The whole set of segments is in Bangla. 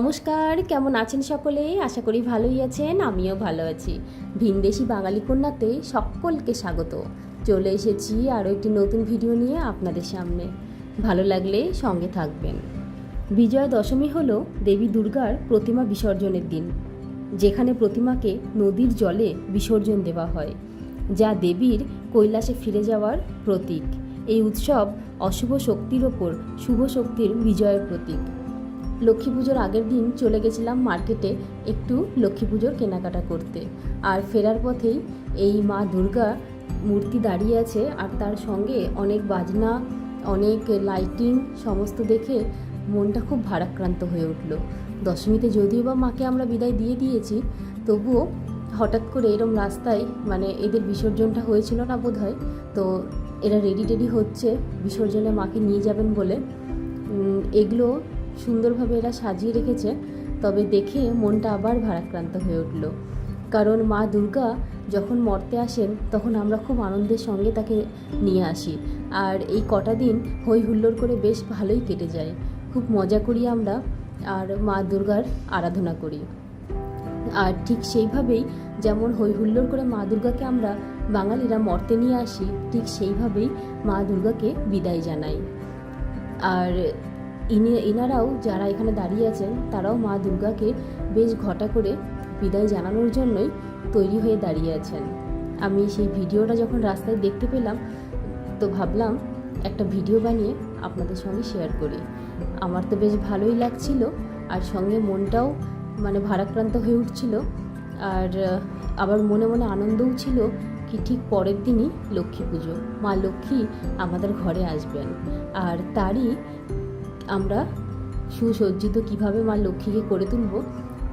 নমস্কার, কেমন আছেন সকলে? আশা করি ভালোই আছেন, আমিও ভালো আছি। ভিনদেশি বাঙালি কন্যাতে সকলকে স্বাগত। চলে এসেছি আরও একটি নতুন ভিডিও নিয়ে আপনাদের সামনে। ভালো লাগলে সঙ্গে থাকবেন। বিজয়া দশমী হল দেবী দুর্গার প্রতিমা বিসর্জনের দিন, যেখানে প্রতিমাকে নদীর জলে বিসর্জন দেওয়া হয়, যা দেবীর কৈলাসে ফিরে যাওয়ার প্রতীক। এই উৎসব অশুভ শক্তির ওপর শুভ শক্তির বিজয়ের প্রতীক। লক্ষ্মী পুজোর আগের দিন চলে গেছিলাম মার্কেটে একটু লক্ষ্মী পুজোর কেনাকাটা করতে। আর ফেরার পথেই এই মা দুর্গা মূর্তি দাঁড়িয়ে আছে আর তার সঙ্গে অনেক বাজনা, অনেক লাইটিং সমস্ত দেখে মনটা খুব ভারাক্রান্ত হয়ে উঠল। দশমীতে যদিও বা মাকে আমরা বিদায় দিয়ে দিয়েছি, তবুও হঠাৎ করে এরম রাস্তায় মানে এদের বিসর্জনটা হয়েছিল না বোধ হয় তো এরা রেডি টেডি হচ্ছে, বিসর্জনে মাকে নিয়ে যাবেন বলে। এগুলো সুন্দরভাবে এরা সাজিয়ে রেখেছে, তবে দেখে মনটা আবার ভারাক্রান্ত হয়ে উঠল। কারণ মা দুর্গা যখন মর্তে আসেন, তখন আমরা খুব আনন্দের সঙ্গে তাকে নিয়ে আসি। আর এই কটা দিন হই হুল্লোড় করে বেশ ভালোই কেটে যায়। খুব মজা করি আমরা আর মা দুর্গার আরাধনা করি। আর ঠিক সেইভাবেই যেমন হই হুল্লোড় করে মা দুর্গাকে আমরা বাঙালিরা মর্তে নিয়ে আসি, ঠিক সেইভাবেই মা দুর্গাকে বিদায় জানাই। আর ইনি, ইনারাও যারা এখানে দাঁড়িয়ে আছেন, তারাও মা দুর্গাকে বেশ ঘটা করে বিদায় জানানোর জন্যই তৈরি হয়ে দাঁড়িয়ে আছেন। আমি সেই ভিডিওটা যখন রাস্তায় দেখতে পেলাম, তো ভাবলাম একটা ভিডিও বানিয়ে আপনাদের সঙ্গে শেয়ার করি। আমার তো বেশ ভালোই লাগছিল, আর সঙ্গে মনটাও মানে ভারাক্রান্ত হয়ে উঠছিল, আর, আবার মনে মনে আনন্দও ছিল কি ঠিক পরের দিনই লক্ষ্মী পুজো। মা লক্ষ্মী আমাদের ঘরে আসবেন, আর তারই আমরা সুসজ্জিত কীভাবে মা লক্ষ্মীকে করে তুলব,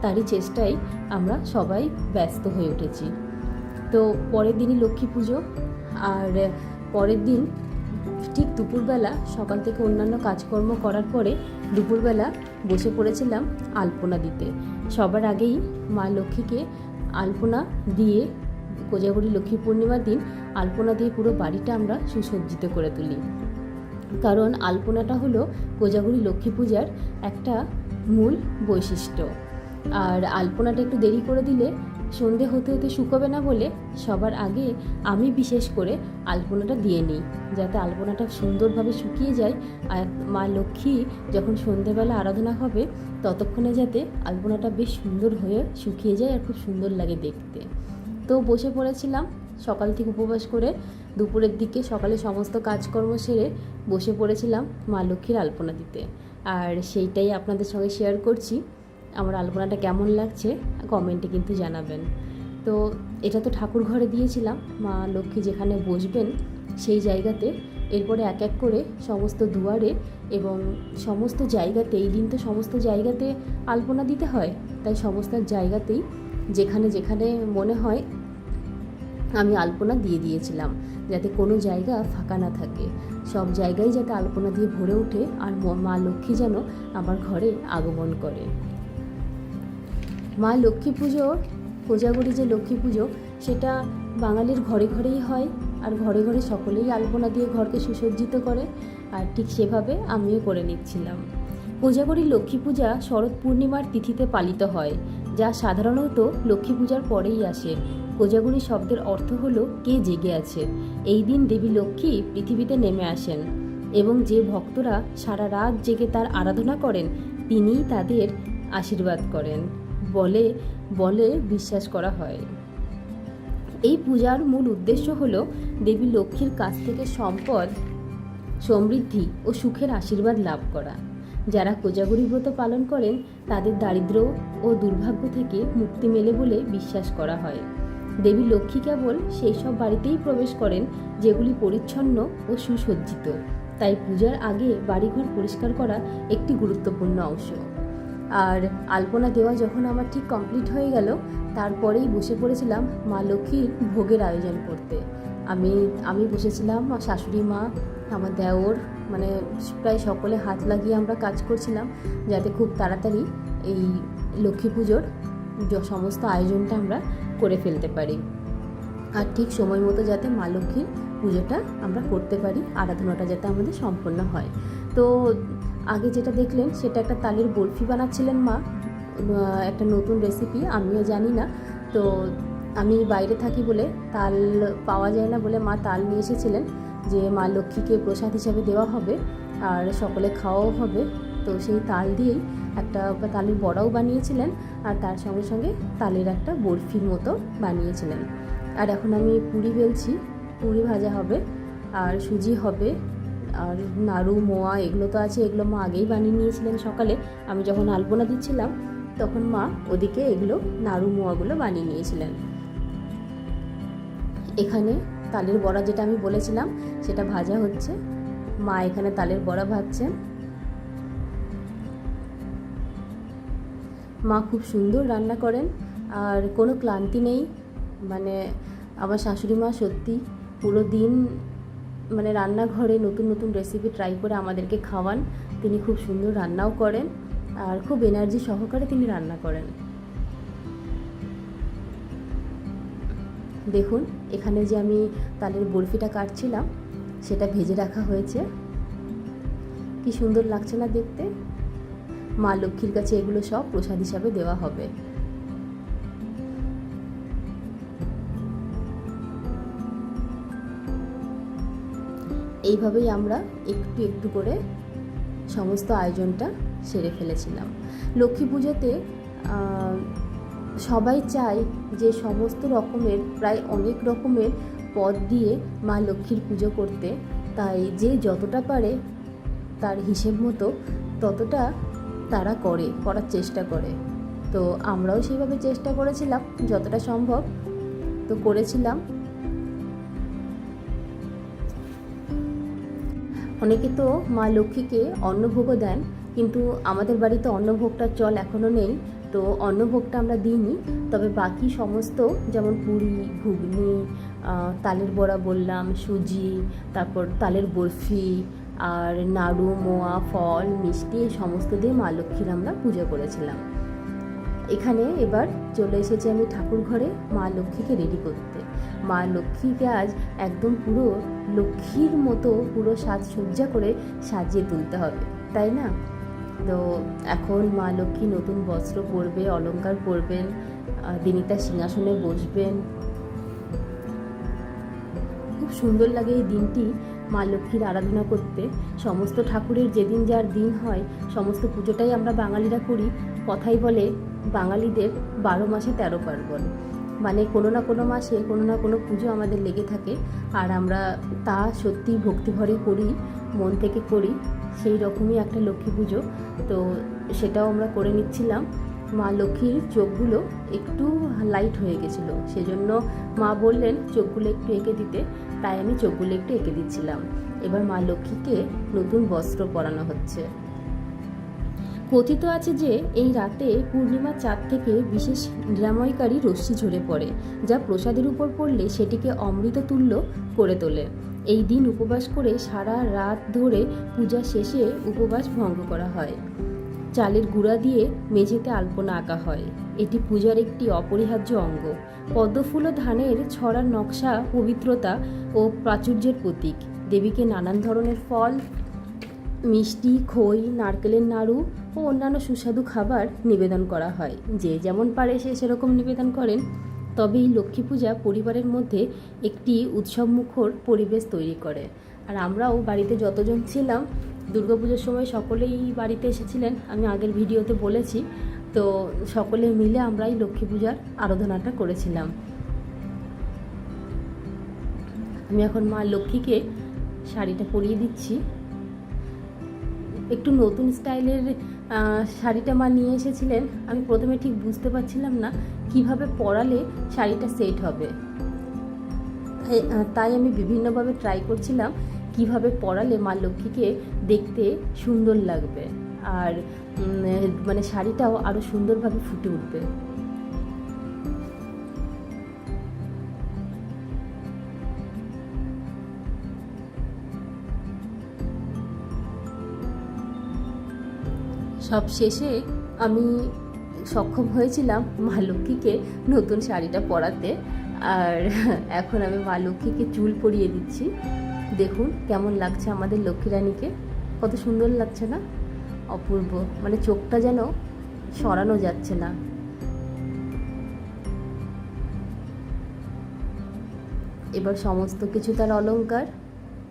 তারই চেষ্টায় আমরা সবাই ব্যস্ত হয়ে উঠেছি। তো পরের দিনই লক্ষ্মী পুজো, আর পরের দিন ঠিক দুপুরবেলা সকাল থেকে অন্যান্য কাজকর্ম করার পরে দুপুরবেলা বসে পড়েছিলাম আলপনা দিতে। সবার আগেই মা লক্ষ্মীকে আলপনা দিয়ে কোজাগরি লক্ষ্মী পূর্ণিমার দিন আলপনা দিয়ে পুরো বাড়িটা আমরা সুসজ্জিত করে তুলি। কারণ আলপনাটা হলো কোজাগরি লক্ষ্মী পূজার একটা মূল বৈশিষ্ট্য। আর আলপনাটা একটু দেরি করে দিলে সন্ধে হতে হতে শুকোবে না বলে সবার আগে আমি বিশেষ করে আলপনাটা দিয়ে নিই, যাতে আলপনাটা সুন্দরভাবে শুকিয়ে যায়। আর মা লক্ষ্মী যখন সন্ধেবেলা আরাধনা হবে, ততক্ষণে যাতে আলপনাটা বেশ সুন্দর হয়ে শুকিয়ে যায় আর খুব সুন্দর লাগে দেখতে। তো বসে পড়েছিলাম সকাল থেকে উপবাস করে দুপুরের দিকে সকালে সমস্ত কাজকর্ম সেরে বসে পড়েছিলাম মা লক্ষ্মীর আলপনা দিতে। আর সেইটাই আপনাদের সঙ্গে শেয়ার করছি। আমার আলপনাটা কেমন লাগছে কমেন্টে কিন্তু জানাবেন। তো এটা তো ঠাকুর ঘরে দিয়েছিলাম, মা লক্ষ্মী যেখানে বসবেন সেই জায়গাতে। এরপরে এক এক করে সমস্ত দুয়ারে এবং সমস্ত জায়গাতে, এই দিন তো সমস্ত জায়গাতে আলপনা দিতে হয়, তাই সমস্ত জায়গাতেই যেখানে যেখানে মনে হয় আমি আলপনা দিয়ে দিয়েছিলাম, যাতে কোনো জায়গা ফাঁকা না থাকে। সব জায়গায় যাতে আলপনা দিয়ে ভরে ওঠে আর মা লক্ষ্মী যেন আমার ঘরে আগমন করে। মা লক্ষ্মী পুজো, কোজাগরি যে লক্ষ্মী পুজো, সেটা বাঙালির ঘরে ঘরেই হয় আর ঘরে ঘরে সকলেই আলপনা দিয়ে ঘরকে সুসজ্জিত করে আর ঠিক সেভাবে আমিও করে নিচ্ছিলাম। কোজাগরি লক্ষ্মী পূজা শরৎ পূর্ণিমার তিথিতে পালিত হয়, যা সাধারণত লক্ষ্মী পূজার পরেই আসে। কোজাগরি শব্দের অর্থ হলো কে জেগে আছে। এই দিন দেবী লক্ষ্মী পৃথিবীতে নেমে আসেন এবং যে ভক্তরা সারা রাত জেগে তার আরাধনা করেন, তিনিই তাদের আশীর্বাদ করেন। বলে বলে বিশ্বাস করা হয়। এই পূজার মূল উদ্দেশ্য হল দেবী লক্ষ্মীর কাছ থেকে সম্পদ, সমৃদ্ধি ও সুখের আশীর্বাদ লাভ করা। যারা কোজাগরি ব্রত পালন করেন, তাদের দারিদ্র্য ও দুর্ভাগ্য থেকে মুক্তি মেলে বলে বিশ্বাস করা হয়। দেবী লক্ষ্মী কেবল সেই সব বাড়িতেই প্রবেশ করেন, যেগুলি পরিচ্ছন্ন ও সুসজ্জিত। তাই পূজার আগে বাড়িঘর পরিষ্কার করা একটি গুরুত্বপূর্ণ অংশ। আর আলপনা দেওয়া যখন আমার ঠিক কমপ্লিট হয়ে গেল, তারপরেই বসে পড়েছিলাম মা লক্ষ্মীর ভোগের আয়োজন করতে। আমি আমি বসেছিলাম, আমার শাশুড়ি মা, আমার দেওর মানে প্রায় সকলে হাত লাগিয়ে আমরা কাজ করছিলাম, যাতে খুব তাড়াতাড়ি এই লক্ষ্মী পুজোর সমস্ত আয়োজনটা আমরা করে ফেলতে পারি। আর ঠিক সময় মতো যাতে মা লক্ষ্মীর পুজোটা আমরা করতে পারি, আরাধনাটা যাতে আমাদের সম্পন্ন হয়। তো আগে যেটা দেখলেন, সেটা একটা তালের বরফি বানাচ্ছিলেন মা। একটা নতুন রেসিপি আমিও জানি না। তো আমি বাইরে থাকি বলে তাল পাওয়া যায় না বলে মা তাল নিয়ে এসেছিলেন যে মা লক্ষ্মীকে প্রসাদ হিসাবে দেওয়া হবে আর সকলে খাওয়াও হবে। তো সেই তাল দিয়েই একটা তালের বড়াও বানিয়েছিলেন আর তার সঙ্গে সঙ্গে তালের একটা বরফির মতো বানিয়েছিলেন। আর এখন আমি পুরি বেলছি পুরি ভাজা হবে, আর সুজি হবে, আর নাড়ু, মোয়া এগুলো তো আছে, এগুলো মা আগেই বানিয়ে নিয়েছিলেন সকালে। আমি যখন আলপনা দিচ্ছিলাম, তখন মা ওদিকে এগুলো নাড়ু, মোয়াগুলো বানিয়ে নিয়েছিলেন। এখানে তালের বড়া যেটা আমি বলেছিলাম, সেটা ভাজা হচ্ছে। মা এখানে তালের বড়া ভাজছেন। মা খুব সুন্দর রান্না করেন, আর কোনো ক্লান্তি নেই। মানে আমার শাশুড়ি মা সত্যি পুরো দিন মানে রান্নাঘরে নতুন নতুন রেসিপি ট্রাই করে আমাদেরকে খাওয়ান। তিনি খুব সুন্দর রান্নাও করেন, আর খুব এনার্জি সহকারে তিনি রান্না করেন। দেখুন, এখানে যে আমি তালের বরফিটা কাটছিলাম, সেটা ভেজে রাখা হয়েছে। কি সুন্দর লাগছে না দেখতে? মা লক্ষ্মীর কাছে এগুলো সব প্রসাদ হিসাবে দেওয়া হবে। এইভাবেই আমরা একটু একটু করে সমস্ত আয়োজনটা সেরে ফেলেছিলাম। লক্ষ্মী পুজোতে সবাই চায় যে সমস্ত রকমের, প্রায় অনেক রকমের পদ দিয়ে মা লক্ষ্মীর পুজো করতে। তাই যে যতটা পারে তার হিসেব মতো ততটা তারা করে, করার চেষ্টা করে। তো আমরাও সেইভাবে চেষ্টা করেছিলাম, যতটা সম্ভব। তো করেছিলাম। অনেকে তো মা লক্ষ্মীকে অন্নভোগও দেন, কিন্তু আমাদের বাড়িতে অন্নভোগটার চল এখনও নেই। তো অন্নভোগটা আমরা দিইনি। তবে বাকি সমস্ত যেমন পুরি, ঘুগনি তালের বড়া বললাম, সুজি, তারপর তালের বরফি আর নাড়ু, মোয়া, ফল, মিষ্টি, এই সমস্ত দিয়ে মা লক্ষ্মীর আমরা পুজো করেছিলাম। এখানে এবার চলে এসেছি আমি ঠাকুর ঘরে মা লক্ষ্মীকে রেডি করতে। মা লক্ষ্মীকে আজ একদম পুরো লক্ষ্মীর মতো পুরো সাজসজ্জা করে সাজিয়ে তুলতে হবে, তাই না? তো এখন মা লক্ষ্মী নতুন বস্ত্র পরবে, অলংকার পরবেন তিনি তার সিংহাসনে বসবেন। খুব সুন্দর লাগে এই দিনটি। মা লক্ষ্মীর আরাধনা করতে। সমস্ত ঠাকুরের যেদিন যার দিন হয়, সমস্ত পুজোটাই আমরা বাঙালিরা করি। কথাই বলে, বাঙালিদের বারো মাসে তেরো পার্বণ। মানে কোনো না কোনো মাসে, কোনো না কোনো পুজো আমাদের লেগে থাকে। আর আমরা তা সত্যি ভক্তিভরে করি, মন থেকে করি। সেই রকমই একটা লক্ষ্মী পুজো। তো সেটাও আমরা করে নিচ্ছিলাম। মা লক্ষ্মীর চোখগুলো একটু লাইট হয়ে গেছিল। সেজন্য মা বললেন, চোখগুলো একটু এঁকে দিতে। তাই আমি চোখগুলো একটু এঁকে দিচ্ছিলাম। এবার মা লক্ষ্মীকে নতুন বস্ত্র পরানো হচ্ছে। কথিত আছে যে, এই রাতে পূর্ণিমা চাঁদ থেকে বিশেষ নিরাময়কারী রশ্মি ঝরে পড়ে, যা প্রসাদের উপর পড়লে সেটিকে অমৃত তুল্য করে তোলে। এই দিন উপবাস করে সারা রাত ধরে পূজা শেষে উপবাস ভঙ্গ করা হয়। চালের গুঁড়া দিয়ে মেঝেতে আলপনা আঁকা হয়। এটি পূজার একটি অপরিহার্য অঙ্গ। পদ্মফুল ও ধানের ছড়ার নকশা পবিত্রতা ও প্রাচুর্যের প্রতীক। দেবীকে নানান ধরনের ফল, মিষ্টি, খই, নারকেলের নাড়ু ও অন্যান্য সুস্বাদু খাবার নিবেদন করা হয়। যে যেমন পারে সে সেরকম নিবেদন করেন। তবে এই লক্ষ্মী পূজা পরিবারের মধ্যে একটি উৎসবমুখর পরিবেশ তৈরি করে। আর আমরাও বাড়িতে যতজন ছিলাম দুর্গাপুজোর সময় সকলেই বাড়িতে এসেছিলেন, আমি আগের ভিডিওতে বলেছি। তো সকলে মিলে আমরা এই লক্ষ্মী পূজার আরাধনাটা করেছিলাম। আমি এখন মা লক্ষ্মীকে শাড়িটা পরিয়ে দিচ্ছি। একটু নতুন স্টাইলের শাড়িটা মা নিয়ে এসেছিলেন। আমি প্রথমে ঠিক বুঝতে পারছিলাম না কীভাবে পরালে শাড়িটা সেট হবে। তাই আমি বিভিন্নভাবে ট্রাই করছিলাম। কীভাবে পরালে মা লক্ষ্মীকে দেখতে সুন্দর লাগবে। আর মানে শাড়িটাও আরও সুন্দরভাবে ফুটে উঠবে। সব শেষে আমি সক্ষম হয়েছিলাম মা লক্ষ্মীকে নতুন শাড়িটা পরাতে। আর, এখন আমি মা লক্ষ্মীকে চুল পরিয়ে দিচ্ছি। দেখুন কেমন লাগছে আমাদের লক্ষ্মী রানীকে। কত সুন্দর লাগছে না? অপূর্ব। মানে চোখটা যেন সরানো যাচ্ছে না। এবার সমস্ত কিছু তার অলংকার।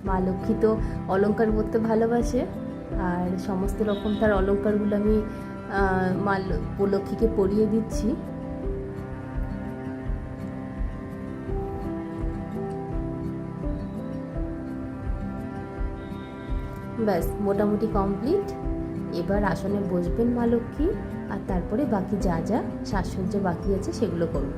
মা লক্ষ্মী তো অলংকার পরতে ভালোবাসে। আর সমস্ত রকম তার অলংকারগুলো আমি মা লক্ষ্মীকে পরিয়ে দিচ্ছি। ব্যাস, মোটামুটি কমপ্লিট এবার আসনে বসবেন মা লক্ষ্মী, আর তারপরে বাকি যা যা সাজসজ্জা বাকি আছে সেগুলো করব।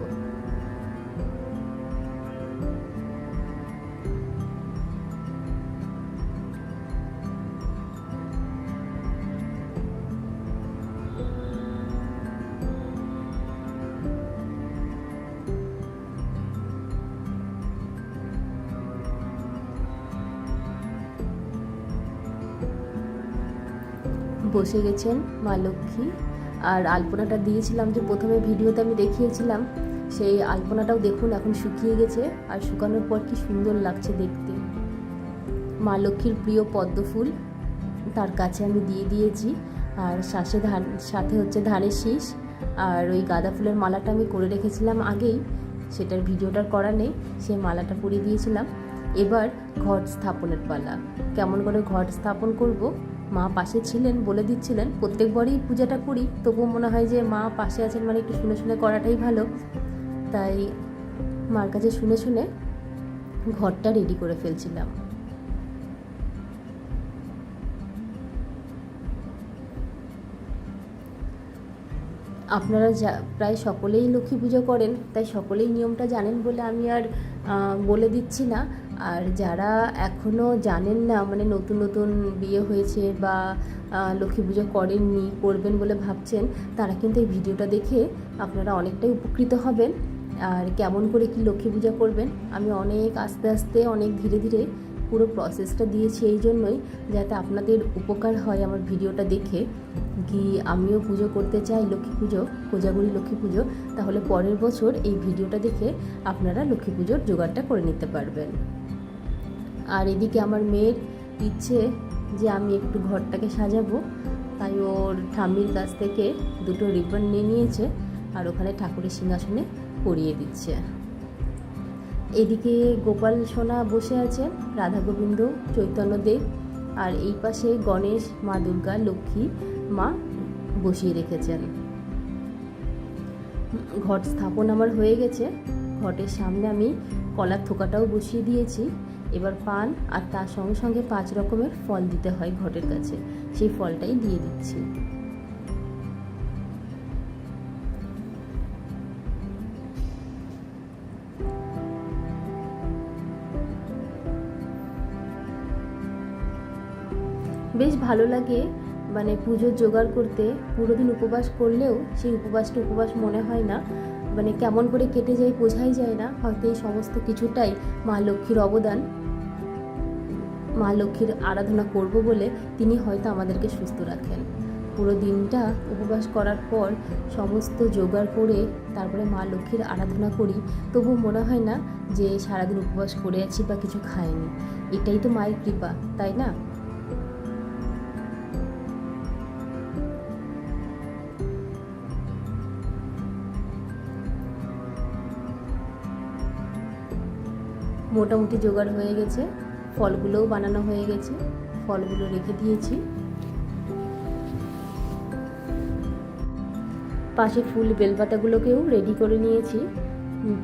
বসে গেছেন মা লক্ষ্মী। আর আলপনাটা দিয়েছিলাম যে প্রথমে ভিডিওতে আমি দেখিয়েছিলাম, সেই আলপনাটাও দেখুন এখন শুকিয়ে গেছে আর শুকানোর পর কি সুন্দর লাগছে দেখতে। মা লক্ষ্মীর প্রিয় পদ্ম ফুল তার কাছে আমি দিয়ে দিয়েছি। আর শ্বাসে ধান, সাথে হচ্ছে ধানের শীষ। আর ওই গাঁদা ফুলের মালাটা আমি করে রেখেছিলাম আগেই, সেটার ভিডিওটার করা নেই সে মালাটা পরিয়ে দিয়েছিলাম। এবার ঘট স্থাপনের পালা। কেমন করে ঘট স্থাপন করব? মা পাশে ছিলেন বলে দিচ্ছিলেন প্রত্যেকবারই পূজাটা করি, তবুও মনে হয় যে মা পাশে আছেন মানে একটু শুনে শুনে করাটাই ভালো। তাই মার কাছে শুনে শুনে ঘরটা রেডি করে ফেলছিলাম। আপনারা যা, প্রায় সকলেই লক্ষ্মী পুজো করেন, তাই সকলেই নিয়মটা জানেন বলে আমি আর বলে দিচ্ছি না। আর যারা এখনও জানেন না মানে নতুন নতুন বিয়ে হয়েছে বা লক্ষ্মী পুজো করেননি, করবেন বলে ভাবছেন, তারা কিন্তু এই ভিডিওটা দেখে আপনারা অনেকটাই উপকৃত হবেন। আর কেমন করে কি লক্ষ্মী পূজা করবেন, আমি অনেক আস্তে আস্তে, অনেক ধীরে ধীরে পুরো প্রসেসটা দিয়েছি এই জন্যই, যাতে আপনাদের উপকার হয় আমার ভিডিওটা দেখে। কি আমিও পুজো করতে চাই লক্ষ্মী পুজো কোজাগুড়ি লক্ষ্মী পুজো, তাহলে পরের বছর এই ভিডিওটা দেখে আপনারা লক্ষ্মী পুজোর জোগাড়টা করে নিতে পারবেন। আর এদিকে আমার মেয়ের ইচ্ছে যে আমি একটু ঘরটাকে সাজাবো, তাই ওর ঠাম্মির কাছ থেকে দুটো রিবন নিয়ে নিয়েছে আর ওখানে ঠাকুরের সিংহাসনে পরিয়ে দিচ্ছে। এদিকে গোপাল সোনা বসে আছেন রাধা গোবিন্দ চৈতন্যদেব আর এই পাশে গণেশ, মা দুর্গা, লক্ষ্মী, মা বসিয়ে রেখেছেন। ঘট স্থাপন আমার হয়ে গেছে। ঘটের সামনে আমি কলার থোকাটাও বসিয়ে দিয়েছি। এবার পান আর তার সঙ্গে সঙ্গে পাঁচ রকমের ফল দিতে হয় ঘটের কাছে। সেই ফলটাই দিয়ে দিচ্ছি। বেশ ভালো লাগে মানে পুজোর জোগাড় করতে। পুরো দিন উপবাস করলেও সেই উপবাসটা উপবাস মনে হয় না। মানে কেমন করে কেটে যায় বোঝাই যায় না। হয়তো এই সমস্ত কিছুটাই মা লক্ষ্মীর অবদান। মা লক্ষ্মীর আরাধনা করব বলে তিনি হয়তো আমাদেরকে সুস্থ রাখেন। পুরো দিনটা উপবাস করার পর সমস্ত জোগাড় করে তারপরে মা লক্ষ্মীর আরাধনা করি। তবু মনে হয় না যে সারাদিন উপবাস করে আছি বা কিছু খাইনি। এটাই তো মায়ের কৃপা, তাই না? মোটামুটি জোগাড় হয়ে গেছে। ফলগুলোও বানানো হয়ে গেছে। ফলগুলো রেখে দিয়েছি। পাশে ফুল বেলপাতাগুলোকেও রেডি করে নিয়েছি।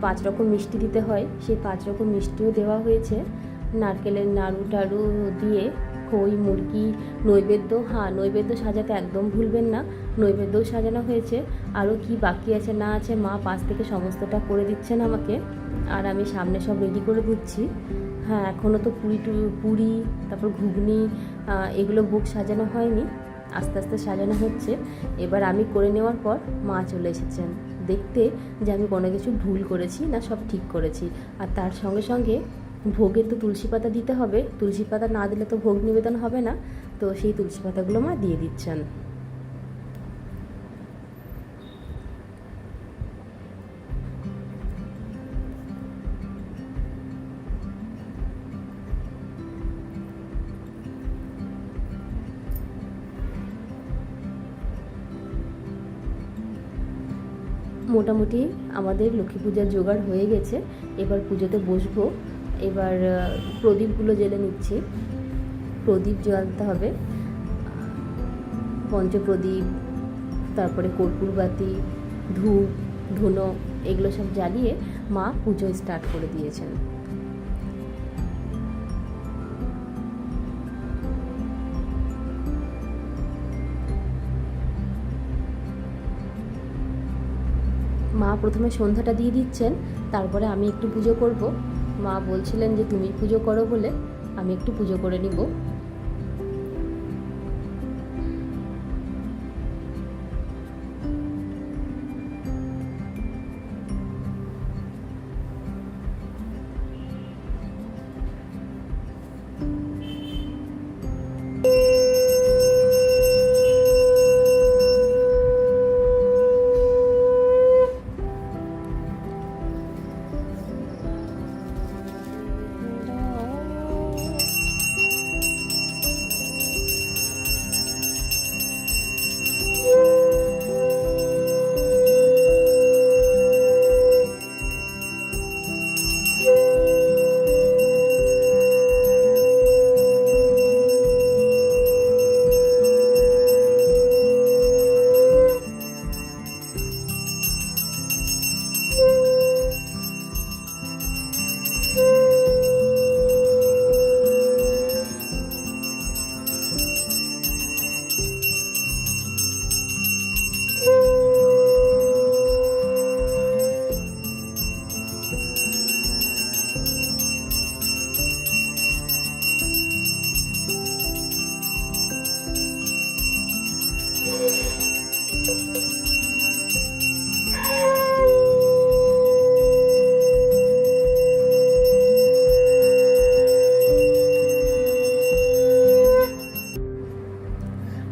পাঁচ রকম মিষ্টি দিতে হয়। সেই পাঁচ রকম মিষ্টিও দেওয়া হয়েছে। নারকেলের নাড়ু টাড়ু দিয়ে খই, মুরগি, নৈবেদ্য হ্যাঁ নৈবেদ্য সাজাতে একদম ভুলবেন না। নৈবেদ্যও সাজানো হয়েছে। আরও কি বাকি আছে না আছে মা পাশ থেকে সমস্তটা করে দিচ্ছেন আমাকে। আর আমি সামনে সব রেডি করে দিচ্ছি। হ্যাঁ এখনও তো পুরি পুরি, তারপর ঘুগনি এগুলো বুক সাজানো হয়নি। আস্তে আস্তে সাজানো হচ্ছে। এবার আমি করে নেওয়ার পর মা চলে এসেছেন। দেখতে যে আমি কোনো কিছু ভুল করেছি না সব ঠিক করেছি। আর তার সঙ্গে সঙ্গে ভোগে তো তুলসী পাতা দিতে হবে। তুলসী পাতা না দিলে তো ভোগ নিবেদন হবে না। তো সেই তুলসী পাতাগুলো মা দিয়ে দিচ্ছেন। মোটামুটি আমাদের লক্ষ্মী পূজার জোগাড় হয়ে গেছে। এবার পুজোতে বসবো। এবার প্রদীপগুলো জেলে নিচ্ছি। প্রদীপ জ্বালতে হবে। পঞ্চপ্রদীপ, তারপরে কর্পূরবাতি, ধূপ, ধুনো, এগুলো সব জ্বালিয়ে মা পুজো স্টার্ট করে দিয়েছেন। মা প্রথমে সন্ধ্যাটা দিয়ে দিচ্ছেন, তারপরে আমি একটু পুজো করব। মা বলছিলেন যে, তুমি পুজো করো বলে, আমি একটু পুজো করে নিব।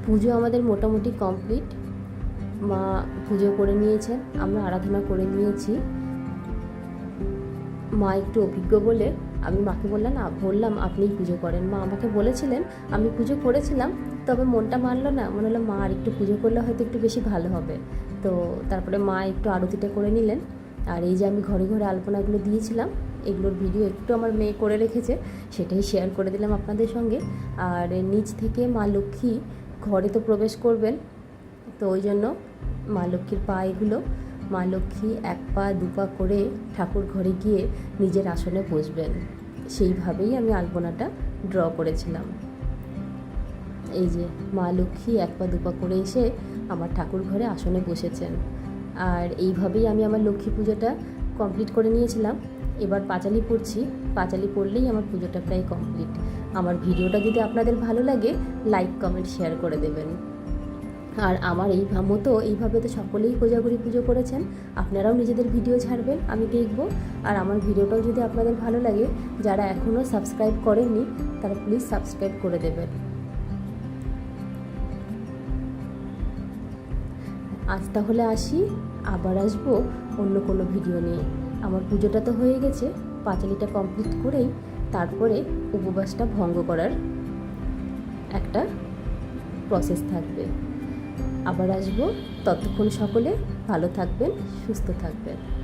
পুজো আমাদের মোটামুটি কমপ্লিট। মা পুজো করে নিয়েছেন, আমরা আরাধনা করে নিয়েছি। মা একটু অভিজ্ঞ বলে আমি মাকে বললাম বললাম আপনিই পুজো করেন। মা আমাকে বলেছিলেন, আমি পুজো করেছিলাম, তবে মনটা মানলো না। মনে হলো, মা আর একটু পুজো করলে হয়তো একটু বেশি ভালো হবে। তো তারপরে মা একটু আরতিটা করে নিলেন। আর এই যে আমি ঘরে ঘরে আলপনাগুলো দিয়েছিলাম, এগুলোর ভিডিও একটু আমার মেয়ে করে রেখেছে, সেটাই শেয়ার করে দিলাম আপনাদের সঙ্গে। আর নিচ থেকে মা লক্ষ্মী ঘরে তো প্রবেশ করবেন। তো ওই জন্য মা লক্ষ্মীর পা এগুলো। মা লক্ষ্মী এক পা, দু পা করে ঠাকুর ঘরে গিয়ে নিজের আসনে বসবেন। সেইভাবেই আমি আলপনাটা ড্র করেছিলাম। এই যে মা লক্ষ্মী এক পা, দু পা করে এসে আমার ঠাকুর ঘরে আসনে বসেছেন। আর এইভাবেই আমি আমার লক্ষ্মী পুজোটা কমপ্লিট করে নিয়েছিলাম। এবার পাঁচালি পড়ছি। পাঁচালি পড়লেই আমার পুজোটা প্রায় কমপ্লিট আমার ভিডিওটা যদি আপনাদের ভালো লাগে লাইক কমেন্ট শেয়ার করে দেবেন। আর আমার এই মতো এইভাবে তো সকলেই কোজাগরি পুজো করেছেন, আপনারাও নিজেদের ভিডিও ছাড়বেন, আমি দেখব। আর আমার ভিডিওটাও যদি আপনাদের ভালো লাগে, যারা এখনও সাবস্ক্রাইব করেননি, তারা প্লিজ সাবস্ক্রাইব করে দেবেন। আজ তাহলে আসি, আবার আসব অন্য কোনো ভিডিও নিয়ে। আমার পুজোটা তো হয়ে গেছে, পাঁচালিটা কমপ্লিট করেই তারপরে উপবাসটা ভঙ্গ করার একটা প্রসেস থাকবে। আবার আসব। ততক্ষণ সকলে ভালো থাকবেন, সুস্থ থাকবেন।